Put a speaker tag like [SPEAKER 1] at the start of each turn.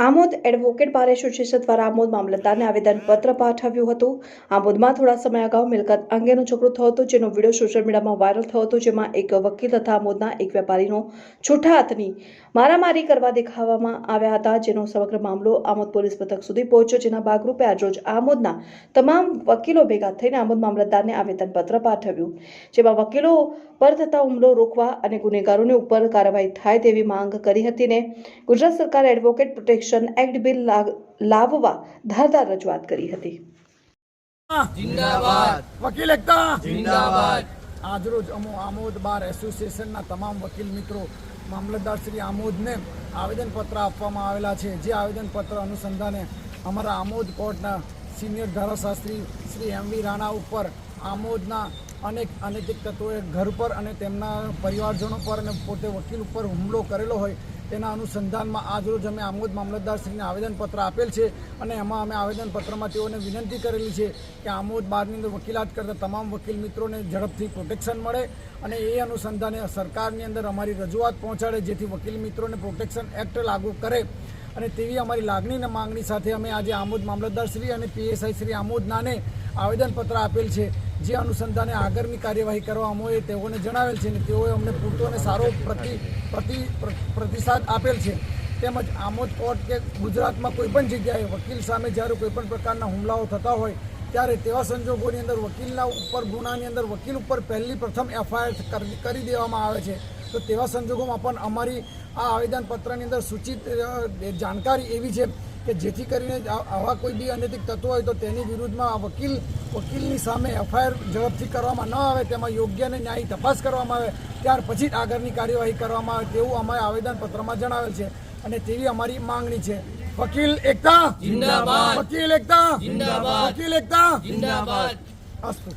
[SPEAKER 1] Amod advocate bar association દ્વારા આમોદ મામલતદારને આવેદનપત્ર પાઠવ્યું હતું. આમોદમાં થોડા સમય અગાઉ મિલકત અંગેનો ઝઘડો થયો હતો, જેનો વીડિયો સોશિયલ મીડિયામાં વાયરલ થયો હતો, જેમાં એક વકીલ તથા આમોદના એક વેપારીનો છૂટા હાથની મારામારી કરવા દેખાવામાં આવ્યા હતા, જેનો સમગ્ર મામલો આમોદ પોલીસ મથક સુધી પહોંચ્યો, જેના ભાગરૂપે આજરોજ આમોદના તમામ વકીલો ભેગા થઈને આમોદ મામલતદારને આવેદનપત્ર પાઠવ્યું, જેમાં વકીલો પર થતા હુમલો રોકવા અને ગુનેગારોની ઉપર કાર્યવાહી થાય તેવી માંગ કરી હતી ને ગુજરાત સરકાર એડવોકેટ પ્રોટેક્શન એક્ટ બિલ લાવવા ધારદાર રજૂઆત કરી હતી.
[SPEAKER 2] જિંદાબાદ.
[SPEAKER 3] વકીલ એકતા.
[SPEAKER 2] જિંદાબાદ.
[SPEAKER 3] આજરોજ અમો આમોદ બાર એસોસિએશનના તમામ વકીલ મિત્રો મામલતદાર શ્રી આમોદને આવેદનપત્ર આપવામાં આવેલા છે. જે આવેદનપત્ર અનુસંધાને અમારા આમોદ કોર્ટના સિનિયર ધારાશાસ્ત્રી શ્રી એમ વી રાણા ઉપર આમોદના અનેક અનૈતિક તત્વોએ ઘર પર અને તેમના પરિવારજનો પર અને પોતે વકીલ ઉપર હુમલો કરેલો હોય તેના અનુસંધાનમાં આજરોજ અમે આમોદ મામલતદારશ્રીને આવેદનપત્ર આપેલ છે અને એમાં અમે આવેદનપત્રમાં તેઓને વિનંતી કરેલી છે કે આમોદ બારની અંદર વકીલાત કરતા તમામ વકીલ મિત્રોને ઝડપથી પ્રોટેક્શન મળે અને એ અનુસંધાને સરકારની અંદર અમારી રજૂઆત પહોંચાડે જેથી વકીલ મિત્રોને પ્રોટેક્શન એક્ટ લાગુ કરે. અને તેવી અમારી લાગણી અને માંગણી સાથે અમે આજે આમોદ મામલતદાર શ્રી અને પીએસઆઈ શ્રી આમોદનાને આવેદનપત્ર આપેલ છે. જે અનુસંધાને આગળની કાર્યવાહી કરવા અમોએ તેઓને જણાવેલ છે અને તેઓએ અમને પૂરતો અને સારો પ્રતિ પ્રતિ, પ્રતિસાદ આપેલ છે. તેમજ આમોદ કોર્ટ કે ગુજરાતમાં કોઈપણ જગ્યાએ વકીલ સામે જ્યારે કોઈપણ પ્રકારના હુમલાઓ થતા હોય, ત્યારે તેવા સંજોગોની અંદર વકીલના ઉપર ગુનાની અંદર વકીલ ઉપર પહેલી પ્રથમ એફઆઈઆર કરી દેવામાં આવે છે. તો તેવા સંજોગોમાં પણ અમારી આ આવેદનપત્રની અંદર સૂચિત જાણકારી એવી છે કે જેથી કરીને આવા કોઈ બી અનૈતિક તત્વો હોય તો તેની વિરુદ્ધમાં વકીલ વકીલની સામે એફઆઈઆર ઝડપથી કરવામાં ન આવે તેમાં યોગ્ય અને ન્યાયી તપાસ કરવામાં આવે ત્યાર પછી જ આગળની કાર્યવાહી કરવામાં આવે તેવું અમારે આવેદનપત્રમાં જણાવેલ છે અને તેવી અમારી માંગણી છે. વકીલ એકતા!
[SPEAKER 2] જિંદાબાદ.
[SPEAKER 3] વકીલ એકતા!
[SPEAKER 2] જિંદાબાદ.
[SPEAKER 3] વકીલ એકતા!
[SPEAKER 2] જિંદાબાદ!
[SPEAKER 3] અસ્તુ